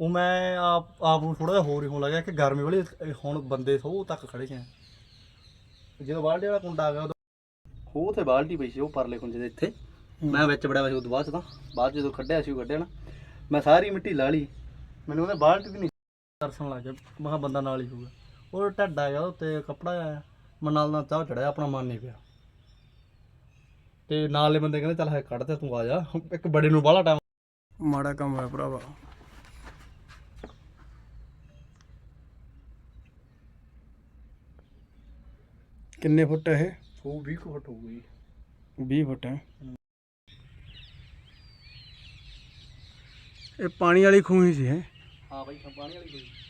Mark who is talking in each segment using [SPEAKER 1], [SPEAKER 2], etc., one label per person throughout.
[SPEAKER 1] ਉਹ ਮੈਂ ਆਪ ਆਪ ਨੂੰ ਥੋੜਾ ਜਿਹਾ ਹੋਰ ਹੀ ਹੋਣ ਲੱਗਿਆ ਕਿ ਗਰਮੀ ਵਾਲੀ ਹੁਣ ਬੰਦੇ ਸੋ ਤੱਕ ਖੜੇ ਸੀ ਜਦੋਂ ਬਾਲਟੀ ਵਾਲਾ ਕੁੰਡਾ ਆ ਗਿਆ ਉਦੋਂ ਉਹ ਤੇ ਬਾਲਟੀ ਪਈ ਸੀ ਉਹ ਪਰਲੇ ਕੁੰਜੇ ਦੇ ਇੱਥੇ। ਮੈਂ ਵਿੱਚ ਹੋਇਆ ਸੀ ਉਦੋਂ ਬਾਅਦ ਚ ਤਾਂ। ਬਾਅਦ ਜਦੋਂ ਕੱਢਿਆ ਸੀ ਉਹ ਕੱਢਿਆ ਨਾ। ਮੈਂ ਸਾਰੀ ਮਿੱਟੀ ਲਾ ਲਈ। ਮੈਨੂੰ ਉਹਨੇ ਬਾਲਟੀ ਵੀ ਨਹੀਂ ਤਰਸਣ ਲੱਗ ਗਿਆ ਮੈਂ ਕਿਹਾ ਬੰਦਾ ਨਾਲ ਹੀ ਹੋਊਗਾ। ਉਹ ਢੱਡ ਆ ਗਿਆ ਉੱਤੇ ਕੱਪੜਾ ਆਇਆ ਮੈਂ ਨਾਲ ਨਾਲ ਚਾਹ ਚੜਿਆ ਆਪਣਾ ਮਨ ਨਹੀਂ ਪਿਆ। ਤੇ ਨਾਲੇ ਬੰਦੇ ਕਹਿੰਦੇ ਚੱਲ ਹੈ ਕੱਢ ਤੇ ਤੂੰ ਆ ਜਾ। ਇੱਕ ਬੜੇ ਨੂੰ ਬਾਹਲਾ ਟਾਈਮ
[SPEAKER 2] ਮਾੜਾ ਕੰਮ ਹੋਇਆ ਭਰਾਵਾ। ਕਿੰਨੇ ਫੁੱਟ ਹੈ
[SPEAKER 1] ਉਹ 20 ਕੁ ਫੁੱਟ ਹੋਊਗੀ
[SPEAKER 2] ਇਹ 20 ਫੁੱਟ ਹੈ। ਇਹ ਪਾਣੀ ਵਾਲੀ ਖੂਹ ਹੀ ਸੀ ਹੈ
[SPEAKER 1] ਹਾਂ ਬਾਈ ਪਾਣੀ ਵਾਲੀ ਕੋਈ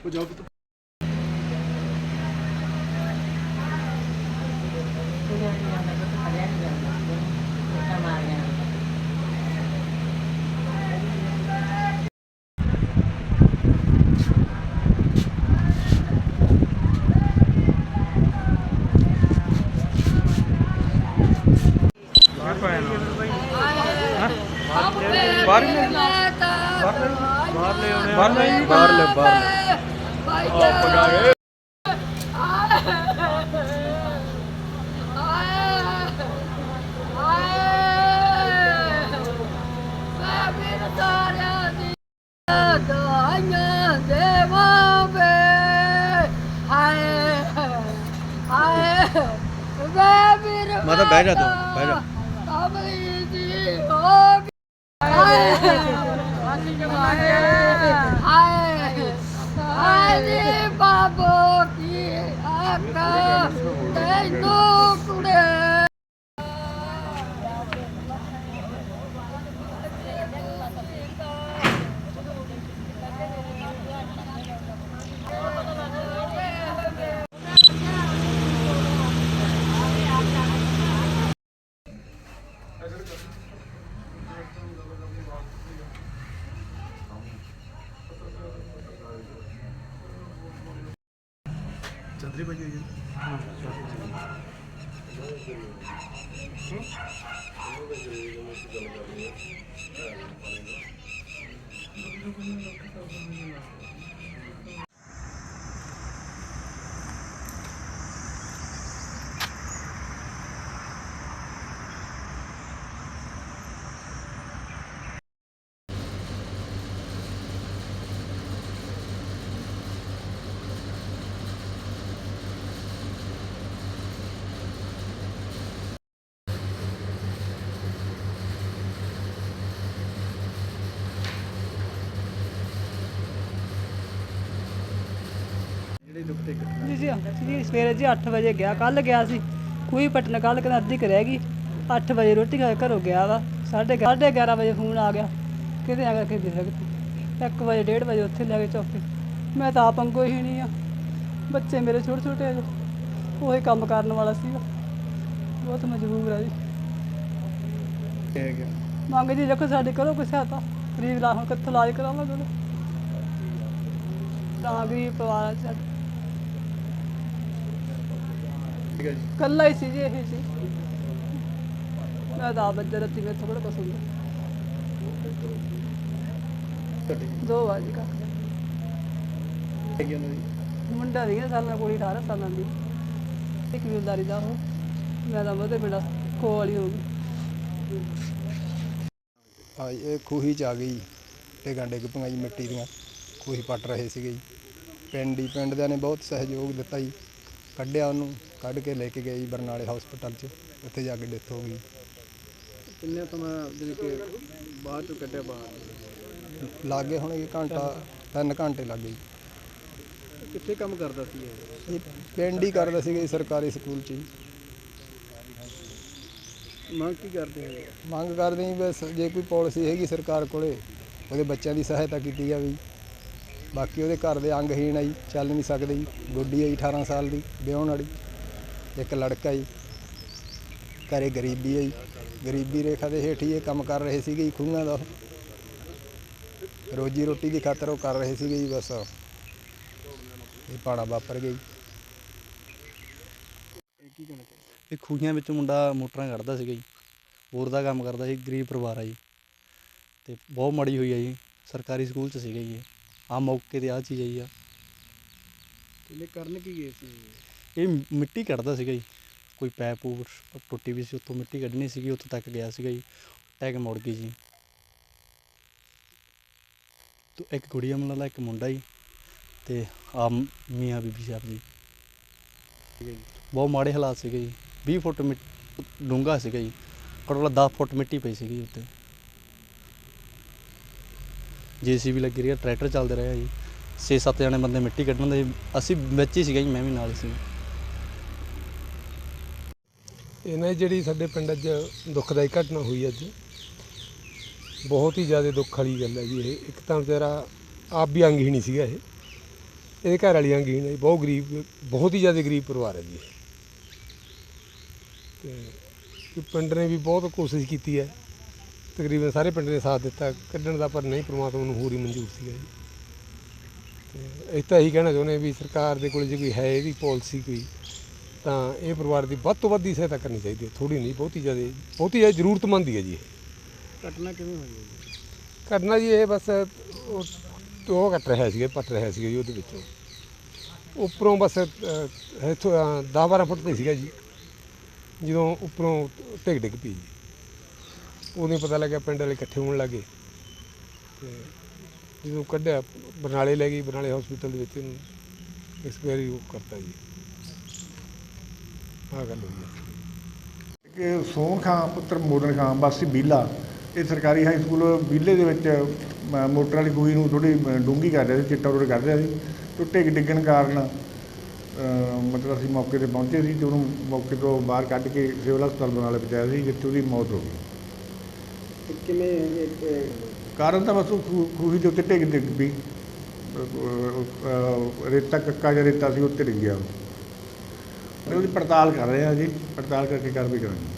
[SPEAKER 2] ਉਹ ਜਾਓ ਪੁੱਤ ਬਾਹਰ ਹੀ ਲੈ ਬਾਹਰ ਲੈ ਆਉਣੇ ਬਾਹਰ ਲੈ ਬਾਹਰ ਲੈ ਬਾਹਰ ਗਏ
[SPEAKER 3] ਮਾਤਾ ਬਹਿ ਜਾ ਤੂੰ, ਬਹਿ ਜਾ।
[SPEAKER 4] ਤੈਨੂੰ ਕੁੜੇ
[SPEAKER 2] ਚੰਦਰੀ ਭਾਈ ਹੈ
[SPEAKER 5] ਜੀ ਜੀ ਜੀ ਸਵੇਰੇ ਜੀ 8 ਵਜੇ ਗਿਆ ਕੱਲ ਗਿਆ ਸੀ। ਕੋਈ ਪਟਨ ਕੱਲ ਕਹਿੰਦਾ ਅੱਧੀ ਕੁ ਰਹਿ ਗਈ। 8 ਵਜੇ ਰੋਟੀ ਖਾ ਕੇ ਘਰੋਂ ਗਿਆ ਵਾ। ਸਾਢੇ ਗਿ- ਸਾਢੇ 11 ਵਜੇ ਫੋਨ ਆ ਗਿਆ। ਕਿਤੇ ਆ ਕੇ ਦੇ ਸਕਦੇ 1 ਵਜੇ 1:30 ਵਜੇ ਉੱਥੇ ਲੈ ਕੇ ਚੌਕੇ ਮੈਂ ਤਾਂ ਆਪ ਅੰਗੋ ਹੀ ਨਹੀਂ ਆ। ਬੱਚੇ ਮੇਰੇ ਛੋਟੇ ਛੋਟੇ ਆ। ਜੋ ਉਹੀ ਕੰਮ ਕਰਨ ਵਾਲਾ ਸੀਗਾ। ਬਹੁਤ ਮਜਬੂਰ ਆ ਜੀ।
[SPEAKER 2] ਕਿਹਾ ਗਿਆ।
[SPEAKER 5] ਮੰਗ ਜੀ ਦੇਖੋ ਸਾਡੇ ਕਰੋ ਕੋਈ ਸਹਾਇਤਾ। ਗਰੀਬ ਲਾ ਹੁਣ ਕਿੱਥੋਂ ਇਲਾਜ ਕਰਾਵਾਂਗੇ ਉਹਦਾ? ਤਾਂ ਗਰੀਬ ਪਰਿਵਾਰ ਆ ਸਾਡਾ।
[SPEAKER 2] ਠੀਕ ਹੈ ਜੀ।
[SPEAKER 5] ਕੱਲਾ ਹੀ ਸੀ ਜੀ ਇਹ ਸੀ। ਮੈਂ ਤਾਂ ਆਪ ਬੱਜਰ ਰੱਤੀ ਮੇਰੇ ਥੋੜਾ ਹੁੰਦਾ।
[SPEAKER 2] ਤੁਹਾਡੀ
[SPEAKER 5] ਦੋ ਆ ਜੀ ਕਾ
[SPEAKER 2] ਹੈਗੀ ਉਹਨਾਂ ਦੀ।
[SPEAKER 5] ਮੁੰਡਾ ਦੀ ਸਾਲਾਂ ਕੋਲ 18 ਸਾਲਾਂ ਦੀ। ਇੱਕ ਜ਼ਿੰਮੇਦਾਰੀ ਦਾ ਉਹ। ਮੈਂ ਤਾਂ ਉਹਦੇ ਬਿਨਾ ਕੋਲ ਹੀ ਹੋ ਗਈ
[SPEAKER 6] ਜੀ, ਇਹ ਖੂਹੀ ਚ ਆ ਗਈ ਟੇਗਾਂ ਡਿੱਗ ਪਈਆਂ ਜੀ ਮਿੱਟੀ ਦੀਆਂ। ਖੂਹੀ ਪੱਟ ਰਹੇ ਸੀਗੇ ਜੀ। ਪਿੰਡ ਹੀ ਪਿੰਡ ਦਿਆਂ ਨੇ ਬਹੁਤ ਸਹਿਯੋਗ ਦਿੱਤਾ ਜੀ। ਕੱਢਿਆ ਉਹਨੂੰ। ਕੱਢ ਕੇ ਲੈ ਕੇ ਗਏ ਜੀ ਬਰਨਾਲੇ ਹਸਪਤਾਲ 'ਚ ਉੱਥੇ ਜਾ ਕੇ ਡੈਥ ਹੋ ਗਈ।
[SPEAKER 3] ਕਿੰਨੇ ਸਮਾਂ ਜਿਵੇਂ ਕਿ ਬਾਅਦ ਚੋਂ ਕੱਢਿਆ ਬਾਹਰ?
[SPEAKER 6] ਲਾਗੇ ਹੁਣ ਇਹ ਘੰਟਾ ਤਿੰਨ ਘੰਟੇ ਲੱਗ ਗਏ
[SPEAKER 3] ਕਿੱਥੇ ਕੰਮ ਕਰਦਾ ਸੀ ਇਹ?
[SPEAKER 6] ਇਹ ਪਿੰਡ ਹੀ ਕਰਦਾ ਜੀ ਸਰਕਾਰੀ ਸਕੂਲ 'ਚ
[SPEAKER 3] ਮੰਗ ਕੀ ਕਰਦੇ ਹੋ?
[SPEAKER 6] ਮੰਗ ਕਰਦੇ ਹਾਂ ਜੀ ਬਸ ਜੇ ਕੋਈ ਪਾਲਿਸੀ ਹੈਗੀ ਸਰਕਾਰ ਕੋਲੇ ਉਹਦੇ ਬੱਚਿਆਂ ਦੀ ਸਹਾਇਤਾ ਕੀਤੀ ਜਾਵੇ ਬਾਕੀ ਉਹਦੇ ਘਰ ਦੇ ਅੰਗਹੀਣ ਆ ਜੀ ਚੱਲ ਨਹੀਂ ਸਕਦੇ ਜੀ। ਗੁੱਡੀ ਆ ਜੀ 18 ਸਾਲ ਦੀ ਵਿਆਹੁਣ ਵਾਲੀ। ਇੱਕ ਲੜਕਾ ਜੀ ਘਰੇ ਗਰੀਬੀ ਹੈ ਜੀ। ਗਰੀਬੀ ਰੇਖਾ ਦੇ ਹੇਠ ਹੀ ਇਹ ਕੰਮ ਕਰ ਰਹੇ ਸੀਗੇ ਜੀ ਖੂਹਾਂ ਦਾ। ਰੋਜੀ ਰੋਟੀ ਦੀ ਖਾਤਰ ਉਹ ਕਰ ਰਹੇ ਸੀਗੇ ਜੀ ਬਸ। ਇਹ ਪਾਣਾ ਵਾਪਰ ਗਈ
[SPEAKER 1] ਇਹ ਖੂਹੀਆਂ ਵਿੱਚ ਮੁੰਡਾ ਮੋਟਰਾਂ ਕੱਢਦਾ ਸੀਗਾ ਜੀ। ਬੋਰ ਦਾ ਕੰਮ ਕਰਦਾ ਸੀ ਗਰੀਬ ਪਰਿਵਾਰ ਆ ਜੀ। ਤੇ ਬਹੁਤ ਮੜੀ ਹੋਈ ਆ ਜੀ। ਸਰਕਾਰੀ ਸਕੂਲ ਚ ਸੀਗਾ ਜੀ। ਆ ਮੌਕੇ ਤੇ ਆ ਚੀਜ਼ ਆਈ ਆ।
[SPEAKER 3] ਇਹਨੇ ਕਰਨ ਕੀ ਗਏ ਸੀ?
[SPEAKER 1] ਇਹ ਮਿੱਟੀ ਕੱਢਦਾ ਸੀਗਾ ਜੀ। ਕੋਈ ਪੈਪ ਪੂਪ ਟੁੱਟੀ ਵੀ ਸੀ, ਉੱਥੋਂ ਮਿੱਟੀ ਕੱਢਣੀ ਸੀਗੀ, ਉੱਥੋਂ ਤੱਕ ਗਿਆ ਸੀਗਾ ਜੀ। ਟੈਗ ਮੁੜ ਗਈ ਜੀ। ਤੋ ਇੱਕ ਕੁੜੀਆ ਲਾ ਇੱਕ ਮੁੰਡਾ ਜੀ ਤੇ ਆ ਮੀਆਂ ਬੀਬੀ ਸਾਹਿਬ ਜੀ। ਬਹੁਤ ਮਾੜੇ ਹਾਲਾਤ ਸੀਗੇ ਜੀ। 20 ਫੁੱਟ ਮਿੱਟੀ ਡੂੰਘਾ ਸੀਗਾ ਜੀ। ਘੱਟੋ ਘੱਟ 10 ਫੁੱਟ ਮਿੱਟੀ ਪਈ ਸੀਗੀ ਉੱਤੇ ਜੀਸੀਬੀ ਲੱਗੀ ਰਹੀ ਆ, ਟਰੈਕਟਰ ਚੱਲਦੇ ਰਿਹਾ ਜੀ। 6-7 ਜਣੇ ਬੰਦੇ ਮਿੱਟੀ ਕੱਢਣ ਦੇ, ਅਸੀਂ ਵਿੱਚ ਹੀ ਸੀਗਾ ਜੀ, ਮੈਂ ਵੀ ਨਾਲ ਸੀ।
[SPEAKER 7] ਇਹਨਾਂ ਦੀ ਜਿਹੜੀ ਸਾਡੇ ਪਿੰਡ ਅੱਜ ਦੁੱਖਦਾਈ ਘਟਨਾ ਹੋਈ ਅੱਜ ਬਹੁਤ ਹੀ ਜ਼ਿਆਦਾ ਦੁੱਖ ਵਾਲੀ ਗੱਲ ਹੈ ਜੀ ਇਹ। ਇੱਕ ਤਾਂ ਵਿਚਾਰਾ ਆਪ ਵੀ ਅੰਗਹੀਣੀ ਸੀਗਾ ਇਹ। ਇਹਦੇ ਘਰ ਵਾਲੀ ਅੰਗਹੀਣ ਹੈ ਜੀ, ਬਹੁਤ ਗਰੀਬ ਬਹੁਤ ਹੀ ਜ਼ਿਆਦਾ ਗਰੀਬ ਪਰਿਵਾਰ ਹੈ ਜੀ ਇਹ। ਤੇ ਪਿੰਡ ਨੇ ਵੀ ਬਹੁਤ ਕੋਸ਼ਿਸ਼ ਕੀਤੀ ਹੈ ਤਕਰੀਬਨ ਸਾਰੇ ਪਿੰਡ ਨੇ ਸਾਥ ਦਿੱਤਾ ਕੱਢਣ ਦਾ ਪਰ ਨਹੀਂ ਪ੍ਰਮਾਤਮਾ ਨੂੰ ਹੋਰ ਹੀ ਮਨਜ਼ੂਰ ਸੀਗਾ ਜੀ। ਤੇ ਇਹ ਤਾਂ ਇਹੀ ਕਹਿਣਾ ਚਾਹੁੰਦੇ ਵੀ ਸਰਕਾਰ ਦੇ ਕੋਲ ਜੇ ਕੋਈ ਹੈ ਇਹਦੀ ਪਾਲਿਸੀ ਕੋਈ ਤਾਂ ਇਹ ਪਰਿਵਾਰ ਦੀ ਵੱਧ ਤੋਂ ਵੱਧ ਦੀ ਸਹਾਇਤਾ ਕਰਨੀ ਚਾਹੀਦੀ ਹੈ। ਥੋੜੀ ਨਹੀਂ ਬਹੁਤੀ ਜ਼ਿਆਦਾ ਬਹੁਤੀ ਜ਼ਿਆਦਾ ਜ਼ਰੂਰਤਮੰਦ ਹੀ ਹੈ ਜੀ ਇਹ।
[SPEAKER 3] ਘਟਨਾ ਕਿਵੇਂ ਹੋਈ ਹੈ ਜੀ?
[SPEAKER 7] ਕਰਨਾ ਜੀ ਇਹ ਬਸ ਉਹ ਉਹ ਕੱਟ ਰਿਹਾ ਸੀਗਾ ਪੱਟ ਰਿਹਾ ਸੀਗਾ ਜੀ ਉਹਦੇ ਵਿੱਚੋਂ। ਉੱਪਰੋਂ ਬਸ ਅਹ, ਇੱਥੋਂ 10 12 ਫੁੱਟ ਤੇ ਸੀਗਾ ਜੀ। ਜਦੋਂ ਉੱਪਰੋਂ ਟਿਕ ਡਿੱਗ ਪਈ ਜੀ। ਉਦੋਂ ਪਤਾ ਲੱਗਿਆ ਪਿੰਡ ਵਾਲੇ ਇਕੱਠੇ ਹੋਣ ਲੱਗੇ। ਤੇ ਜਦੋਂ ਕੱਢਿਆ ਬਰਨਾਲੇ ਲੈ ਗਈ ਬਰਨਾਲੇ ਹਸਪੀਟਲ ਦੇ ਵਿੱਚ ਇਹਨੂੰ ਐਕਸਪਾਇਰੀ ਉਹ ਕਰਤਾ ਜੀ। ਆਹ ਗੱਲ ਹੋਈ ਹੈ
[SPEAKER 8] ਕਿ ਸੋਹਣ ਖਾਂ ਪੁੱਤਰ ਮੋਦਨ ਖਾਂ ਵਾਸੀ ਬੀਲਾ ਇਹ ਸਰਕਾਰੀ ਹਾਈ ਸਕੂਲ ਬੀਲੇ ਦੇ ਵਿੱਚ ਮ- ਮੋਟਰ ਵਾਲੀ ਖੂਹੀ ਨੂੰ ਥੋੜੀ ਡੂੰਗੀ ਕਰ ਰਿਹਾ ਸੀ ਚਿੱਟਾ ਰੋਡ ਕਰ ਰਿਹਾ ਸੀ ਟੁੱਟੇ ਡਿੱਗਣ ਕਾਰਨ ਅ, ਮਤਲਬ ਅਸੀਂ ਮੌਕੇ ਤੇ ਪਹੁੰਚੇ ਸੀ ਤੇ ਉਹਨੂੰ ਮੌਕੇ ਤੋਂ ਬਾਹਰ ਕੱਢ ਕੇ ਸਿਵਲ ਹਸਪਤਾਲ ਬਰਨਾਲੇ ਪਹੁੰਚਾਇਆ ਸੀ ਜਿੱਥੇ ਉਹਦੀ ਮੌਤ ਹੋ ਗਈ।
[SPEAKER 3] ਤੇ ਕਿਵੇਂ ਇਹ- ਇਹ
[SPEAKER 8] ਕਾਰਨ ਤਾਂ ਬਸ ਉਹ ਖੂ- ਖੂਹੀ ਦੇ ਉੱਤੇ ਡਿੱਗ ਡਿੱਗ ਪਈ। ਅ, ਅ, ਰੇਤਾ ਕੱਕਾ ਜਿਹਾ ਰੇਤਾ ਸੀ ਉੱਤੇ ਡਿੱਗ ਗਿਆ। ਉਹ ਤੇ ਉਹਦੀ ਪੜਤਾਲ ਕਰ ਰਹੇ ਆ ਜੀ ਪੜਤਾਲ ਕਰਕੇ ਕਾਰਵਾਈ ਕਰਾਂਗੇ।